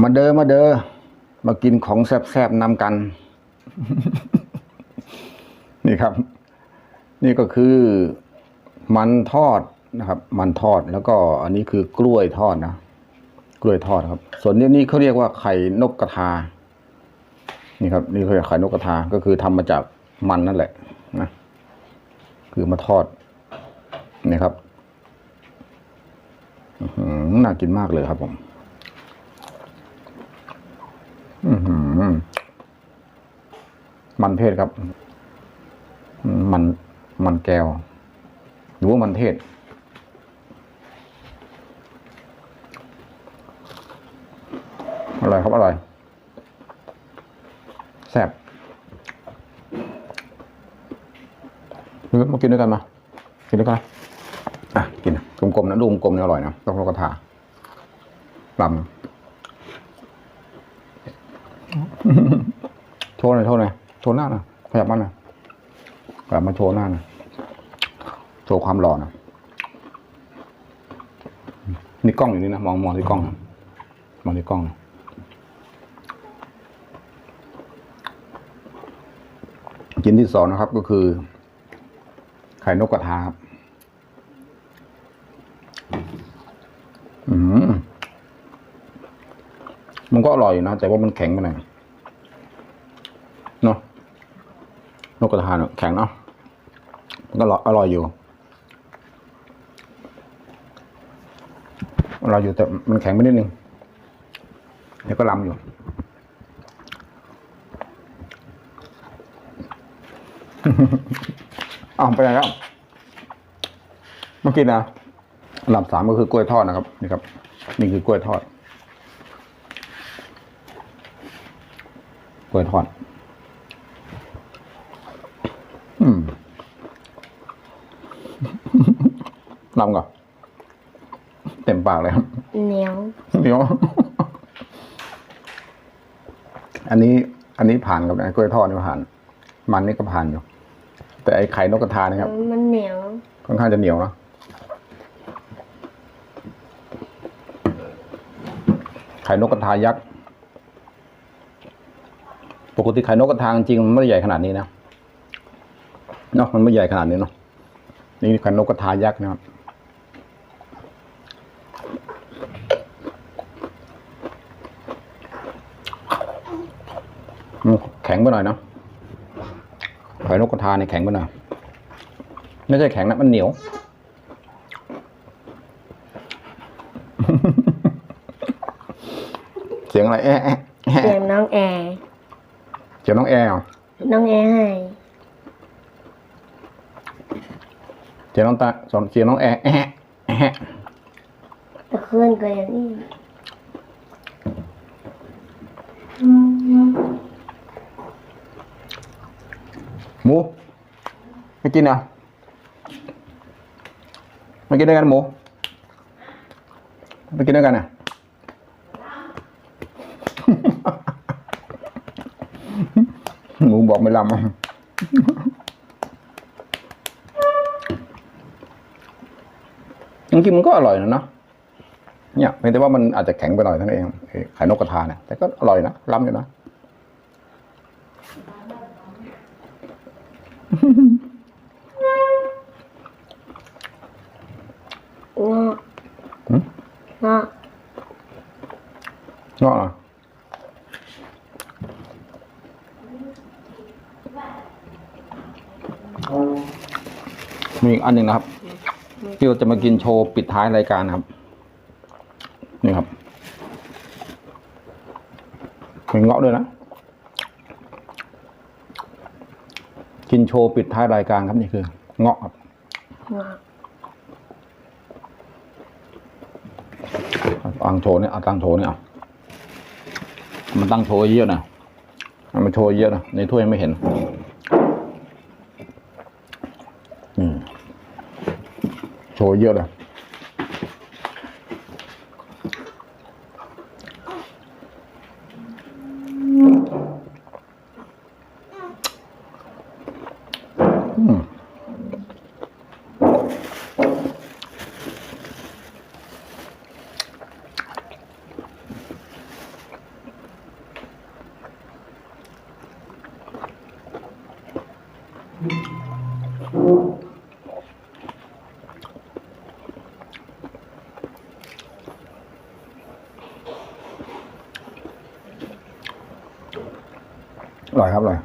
มาเด้อมาเด้อมากินของแซ่บๆนำกัน นี่ครับ นี่ก็คือมันทอดนะครับ มันทอดแล้วก็อันนี้คือกล้วยทอดนะกล้วยทอดครับ ส่วนนี้นี่เขาเรียกว่าไข่นกกระทา นี่ครับ นี่เขาเรียกไข่นกกระทาก็คือทำมาจากมันนั่นแหละนะคือมาทอดนี่ครับอื้อหือน่ากินมากเลยครับผม อือหือ มันเทศครับ มันมันแก้ว หรือว่ามันเทศ อร่อยครับอร่อยแซ่บเมากินด้วยกันมา กินด้วยกันอะกินกลมๆนะดูกลมๆเนี่ยอร่อยนะต้องรกกระทาลำโชว์หน่อยโชว์หน่อย โชว์หน้าน่อยขยับมาหน่อยขยับมาโชว์หน้าน่อยโชว์ความหล่อนะนี่กล้องอยู่นี่นะมองมองที่กล้องนะมองที่กล้องนะกินที่สองนะครับก็คือ ไข่นกกระทาครับอืมมันก็อร่อยอยู่นะ แต่ว่ามันแข็งไปหน่อย เนาะ นกกระทานแข็งเนาะมันก็อร่อยอร่อยอยู่อร่อยอยู่แต่มันแข็งไปนิดนึงเดี๋ยวก็ลำอยู่อ้าไปไหนครับเมื่อกี้นะอันดับสามก็คือกล้วยทอดนะครับ นี่ครับ นี่คือกล้วยทอดกล้วยทอด อืม ลำก่อนเต็มปากเลยครับเหนียวเดี๋ยว อันนี้ อันนี้ผ่านกับไอ้กล้วยทอดนี่ผ่าน มันนี่ก็ผ่านอยู่ แต่ไอ้ไข่นกกระทานี่ครับ มันเหนียว ค่อนข้างจะเหนียวนะไข่นกกระทายักษ์ ปกติไข่นกกระทาจริงๆมันไม่ได้ใหญ่ขนาดนี้นะ เนาะมันไม่ใหญ่ขนาดนี้เนาะ นี่ไข่นกกระทายักษ์นะครับ อืมแข็งไปหน่อยเนาะไข่นกกระทาเนี่ยแข็งไปหน่อยไม่ใช่แข็งนะมันเหนียว เสียงอะไรแอะแอะแอะเสียงน้องแอร์เสียงน้องแอร์เหรอน้องแอร์ให้เสียงน้องตาสอนเสียงน้องแอร์แอะแอะตะคืนก็อย่างนี้ มูไม่กินอะไม่กินด้วยกันหมูไม่กินด้วยกันอะหมูบอกไม่ลำอะจริงๆมันก็อร่อยนะเนาะเนี่ยเพียงแต่ว่ามันอาจจะแข็งไปหน่อยเท่านั้นเองไอ้ไข่นกกระทาเนี่ยแต่ก็อร่อยนะล้ำอยู่นะ งอกหืมงอกงอกเหรอมีอีกอันหนึ่งนะครับ ที่เราจะมากินโชว์ปิดท้ายรายการนะครับ นี่ครับมีเงาะด้วยนะ กินโชว์ปิดท้ายรายการครับนี่คือ เงาะครับงอกเอาตังโชว์เนี่ยเอาตั้งโชว์เนี่ยเอามันตั้งโชว์เยอะนะมันโชว์เยอะนะในถ้วยไม่เห็นอืมโชว์เยอะเลย อร่อยครับอร่อย